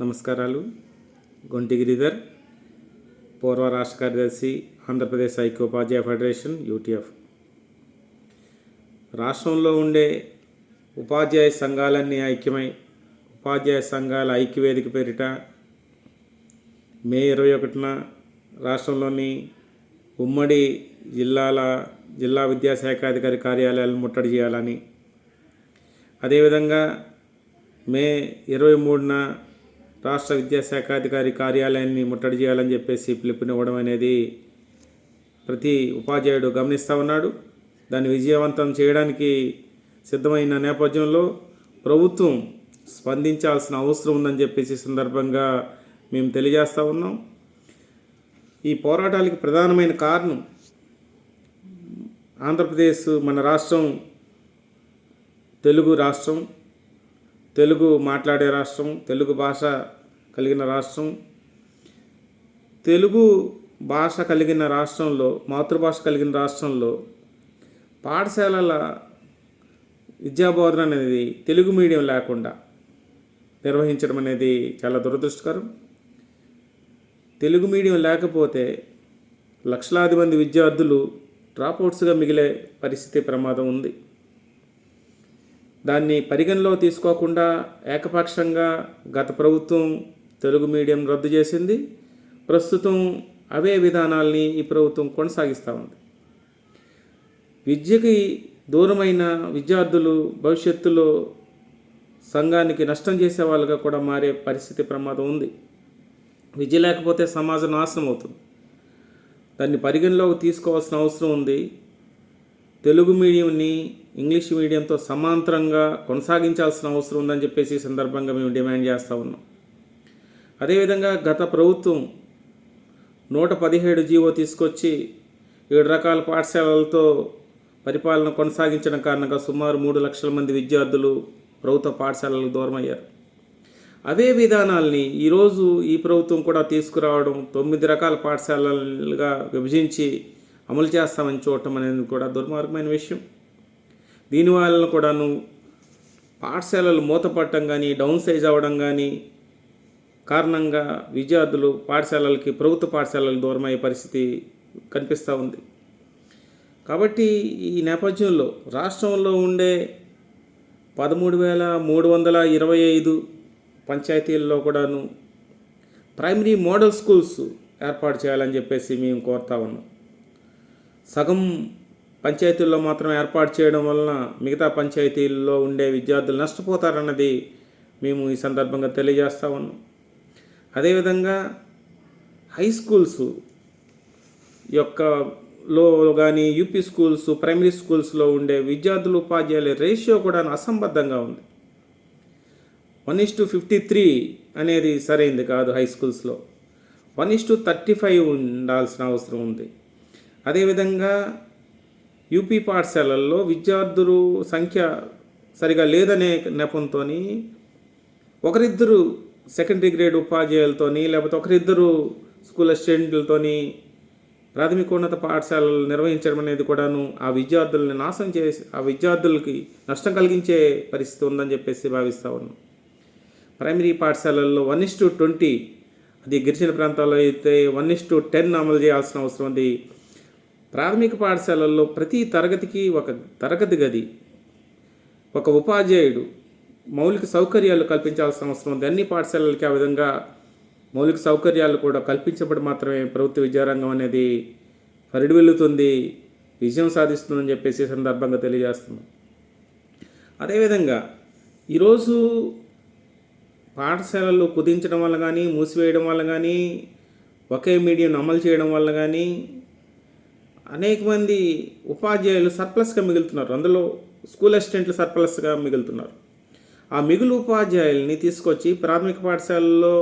నమస్కారాలు. గొంటి గిరిధర్ పూర్వ రాష్ట్ర కార్యదర్శి ఆంధ్రప్రదేశ్ ఐక్యోపాధ్యాయ ఫెడరేషన్ యూటీఎఫ్. రాష్ట్రంలో ఉండే ఉపాధ్యాయ సంఘాలన్నీ ఐక్యమై ఉపాధ్యాయ సంఘాల ఐక్యవేదిక పేరిట మే ఇరవై ఒకటిన రాష్ట్రంలోని ఉమ్మడి జిల్లాల జిల్లా విద్యాశాఖ అధికారి కార్యాలయాలను ముట్టడి చేయాలని. అదేవిధంగా మే ఇరవై మూడున రాష్ట్ర విద్యాశాఖ అధికారి కార్యాలయాన్ని ముట్టడి చేయాలని చెప్పేసి పిలుపునివ్వడం అనేది ప్రతి ఉపాధ్యాయుడు గమనిస్తూ ఉన్నాడు. దాన్ని విజయవంతం చేయడానికి సిద్ధమైన నేపథ్యంలో ప్రభుత్వం స్పందించాల్సిన అవసరం ఉందని చెప్పేసి సందర్భంగా మేము తెలియజేస్తూ ఉన్నాం. ఈ పోరాటాలకి ప్రధానమైన కారణం ఆంధ్రప్రదేశ్ మన రాష్ట్రం తెలుగు రాష్ట్రం తెలుగు మాట్లాడే రాష్ట్రం తెలుగు భాష కలిగిన రాష్ట్రం. తెలుగు భాష కలిగిన రాష్ట్రంలో మాతృభాష కలిగిన రాష్ట్రంలో పాఠశాలల విద్యాబోధన అనేది తెలుగు మీడియం లేకుండా నిర్వహించడం అనేది చాలా దురదృష్టకరం. తెలుగు మీడియం లేకపోతే లక్షలాది మంది విద్యార్థులు డ్రాప్అవుట్స్గా మిగిలే పరిస్థితి ప్రమాదం ఉంది. దాన్ని పరిగణలో తీసుకోకుండా ఏకపక్షంగా గత ప్రభుత్వం తెలుగు మీడియం రద్దు చేసింది. ప్రస్తుతం అవే విధానాల్ని ఈ ప్రభుత్వం కొనసాగిస్తూ ఉంది. విద్యకి దూరమైన విద్యార్థులు భవిష్యత్తులో సంఘానికి నష్టం చేసే వాళ్ళుగా కూడా మారే పరిస్థితి ప్రమాదం ఉంది. విద్య లేకపోతే సమాజం నాశనం అవుతుంది. దాన్ని పరిగణలోకి తీసుకోవాల్సిన అవసరం ఉంది. తెలుగు మీడియంని ఇంగ్లీష్ మీడియంతో సమాంతరంగా కొనసాగించాల్సిన అవసరం ఉందని చెప్పేసి ఈ సందర్భంగా మేము డిమాండ్ చేస్తూ ఉన్నాం. అదేవిధంగా గత ప్రభుత్వం నూట పదిహేడు జీవో తీసుకొచ్చి ఏడు రకాల పాఠశాలలతో పరిపాలన కొనసాగించడం కారణంగా సుమారు మూడు లక్షల మంది విద్యార్థులు ప్రభుత్వ పాఠశాలలకు దూరమయ్యారు. అదే విధానాల్ని ఈరోజు ఈ ప్రభుత్వం కూడా తీసుకురావడం తొమ్మిది రకాల పాఠశాలలుగా విభజించి అమలు చేస్తామని చూడటం అనేది కూడా దుర్మార్గమైన విషయం. దీనివల్ల కూడాను పాఠశాలలు మూతపడటం కానీ డౌన్ సైజ్ అవ్వడం కానీ కారణంగా విద్యార్థులు పాఠశాలలకి ప్రభుత్వ పాఠశాలలు దూరమయ్యే పరిస్థితి కనిపిస్తూ ఉంది. కాబట్టి ఈ నేపథ్యంలో రాష్ట్రంలో ఉండే పదమూడు వేల మూడు వందల ఇరవై ఐదు పంచాయతీల్లో కూడాను ప్రైమరీ మోడల్ స్కూల్స్ ఏర్పాటు చేయాలని చెప్పేసి మేము కోరుతా ఉన్నాం. సగం పంచాయతీల్లో మాత్రం ఏర్పాటు చేయడం వలన మిగతా పంచాయతీల్లో ఉండే విద్యార్థులు నష్టపోతారన్నది మేము ఈ సందర్భంగా తెలియజేస్తా ఉన్నాం. అదేవిధంగా హై స్కూల్స్ యొక్క లో కానీ యూపీ స్కూల్స్ ప్రైమరీ స్కూల్స్లో ఉండే విద్యార్థులు ఉపాధ్యాయుల రేషియో కూడా అసంబద్ధంగా ఉంది. One is to fifty three అనేది సరైంది కాదు హై స్కూల్స్లో one is to thirty five ఉండాల్సిన అవసరం ఉంది. అదేవిధంగా యూపీ పాఠశాలల్లో విద్యార్థులు సంఖ్య సరిగా లేదనే నెపంతో ఒకరిద్దరు సెకండరీ గ్రేడ్ ఉపాధ్యాయులతోని లేకపోతే ఒకరిద్దరు స్కూల్ అసిస్టెంట్లతోని ప్రాథమికోన్నత పాఠశాలలు నిర్వహించడం అనేది కూడాను ఆ విద్యార్థుల్ని నాశనం చేసి ఆ విద్యార్థులకి నష్టం కలిగించే పరిస్థితి ఉందని చెప్పేసి భావిస్తూ ఉన్నాం. ప్రైమరీ పాఠశాలల్లో వన్ ఇస్ టు ట్వంటీ అది గిరిజన ప్రాంతాల్లో అయితే వన్ ఇస్ టు టెన్ అమలు చేయాల్సిన అవసరం ఉంది. ప్రాథమిక పాఠశాలల్లో ప్రతి తరగతికి ఒక తరగతి గది ఒక ఉపాధ్యాయుడు మౌలిక సౌకర్యాలు కల్పించాల్సిన అవసరం ఉంది. అన్ని పాఠశాలలకి ఆ విధంగా మౌలిక సౌకర్యాలు కూడా కల్పించబడి మాత్రమే ప్రభుత్వ విద్యారంగం అనేది పరిడివెల్లుతుంది. విజయం సాధిస్తుందని చెప్పేసి సందర్భంగా తెలియజేస్తున్నాం. అదేవిధంగా ఈరోజు పాఠశాలలు కుదించడం వల్ల కానీ మూసివేయడం వల్ల కానీ ఒకే మీడియంను అమలు చేయడం వల్ల కానీ అనేక మంది ఉపాధ్యాయులు సర్ప్లస్గా మిగులుతున్నారు. అందులో స్కూల్ అసిస్టెంట్లు సర్ప్లస్గా మిగులుతున్నారు. ఆ మిగులు ఉపాధ్యాయుల్ని తీసుకొచ్చి ప్రాథమిక పాఠశాలల్లో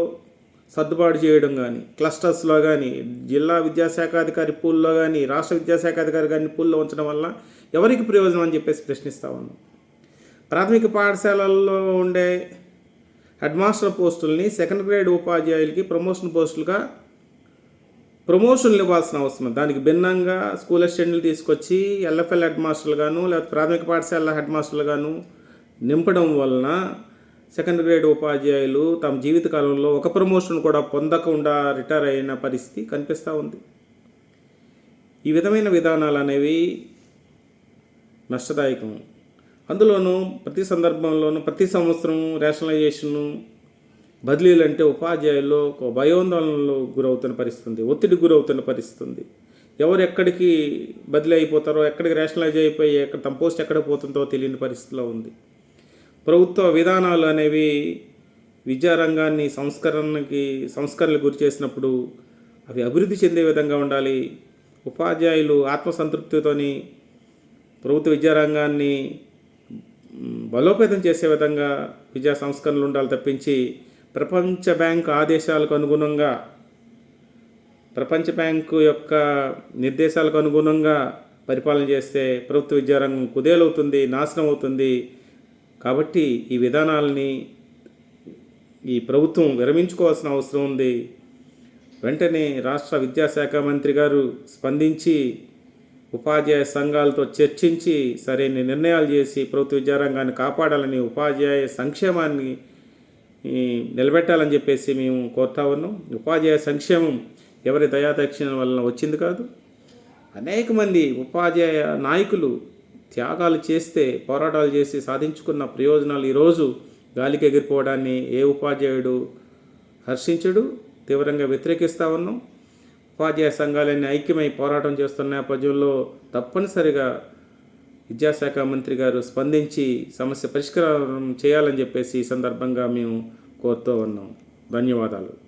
సర్దుబాటు చేయడం కానీ క్లస్టర్స్లో కానీ జిల్లా విద్యాశాఖ అధికారి పూల్లో కానీ రాష్ట్ర విద్యాశాఖ అధికారి కానీ పూల్లో ఉంచడం వల్ల ఎవరికి ప్రయోజనం అని చెప్పేసి ప్రశ్నిస్తూ ఉన్నాం. ప్రాథమిక పాఠశాలల్లో ఉండే హెడ్ మాస్టర్ పోస్టుల్ని సెకండ్ గ్రేడ్ ఉపాధ్యాయులకి ప్రమోషన్ పోస్టులుగా ప్రమోషన్లు ఇవ్వాల్సిన అవసరం. దానికి భిన్నంగా స్కూల్ అసిస్టెంట్లు తీసుకొచ్చి ఎల్ఎఫ్ఎల్ హెడ్ మాస్టర్లు గాను లేకపోతే ప్రాథమిక పాఠశాల హెడ్ మాస్టర్లు గాను నింపడం వలన సెకండ్ గ్రేడ్ ఉపాధ్యాయులు తమ జీవితకాలంలో ఒక ప్రమోషన్ కూడా పొందకుండా రిటైర్ అయిన పరిస్థితి కనిపిస్తూ ఉంది. ఈ విధమైన విధానాలు అనేవి నష్టదాయకం. అందులోనూ ప్రతి సందర్భంలోనూ ప్రతి సంవత్సరం రేషనలైజేషను బదిలీలు అంటే ఉపాధ్యాయుల్లో ఒక భయోందోళనలో గురవుతున్న పరిస్థితుంది ఒత్తిడి గురవుతున్న పరిస్థితుంది. ఎవరు ఎక్కడికి బదిలీ అయిపోతారో ఎక్కడికి రేషనలైజ్ అయిపోయి ఎక్కడ తమ పోస్ట్ ఎక్కడ పోతుందో తెలియని పరిస్థితిలో ఉంది. ప్రభుత్వ విధానాలు అనేవి విద్యారంగాన్ని సంస్కరణకి సంస్కరణలు గురి చేసినప్పుడు అవి అభివృద్ధి చెందే విధంగా ఉండాలి. ఉపాధ్యాయులు ఆత్మసంతృప్తితోని ప్రభుత్వ విద్యారంగాన్ని బలోపేతం చేసే విధంగా విద్యా సంస్కరణలు ఉండాలి తప్పించి ప్రపంచ బ్యాంకు ఆదేశాలకు అనుగుణంగా ప్రపంచ బ్యాంకు యొక్క నిర్దేశాలకు అనుగుణంగా పరిపాలన చేస్తే ప్రభుత్వ విద్యారంగం కుదేలవుతుంది నాశనం అవుతుంది కాబట్టి ఈ విధానాలని ఈ ప్రభుత్వం విరమించుకోవాల్సిన అవసరం ఉంది. వెంటనే రాష్ట్ర విద్యాశాఖ మంత్రి గారు స్పందించి ఉపాధ్యాయ సంఘాలతో చర్చించి సరైన నిర్ణయాలు చేసి ప్రభుత్వ విద్యారంగాన్ని కాపాడాలని ఉపాధ్యాయ సంక్షేమాన్ని నిలబెట్టాలని చెప్పేసి మేము కోరుతా ఉన్నాం. ఉపాధ్యాయ సంక్షేమం ఎవరి దయాదక్షిణ వలన వచ్చింది కాదు. అనేక మంది ఉపాధ్యాయ నాయకులు త్యాగాలు చేస్తే పోరాటాలు చేసి సాధించుకున్న ప్రయోజనాలు ఈరోజు గాలికి ఎగిరిపోవడాన్ని ఏ ఉపాధ్యాయుడు హర్షించడు తీవ్రంగా వ్యతిరేకిస్తూ ఉన్నాం. ఉపాధ్యాయ సంఘాలన్నీ ఐక్యమై పోరాటం చేస్తున్న నేపథ్యంలో తప్పనిసరిగా విద్యాశాఖ మంత్రి గారు స్పందించి సమస్య పరిష్కారం చేయాలని చెప్పేసి ఈ సందర్భంగా మేము కోరుతూ ఉన్నాం. ధన్యవాదాలు.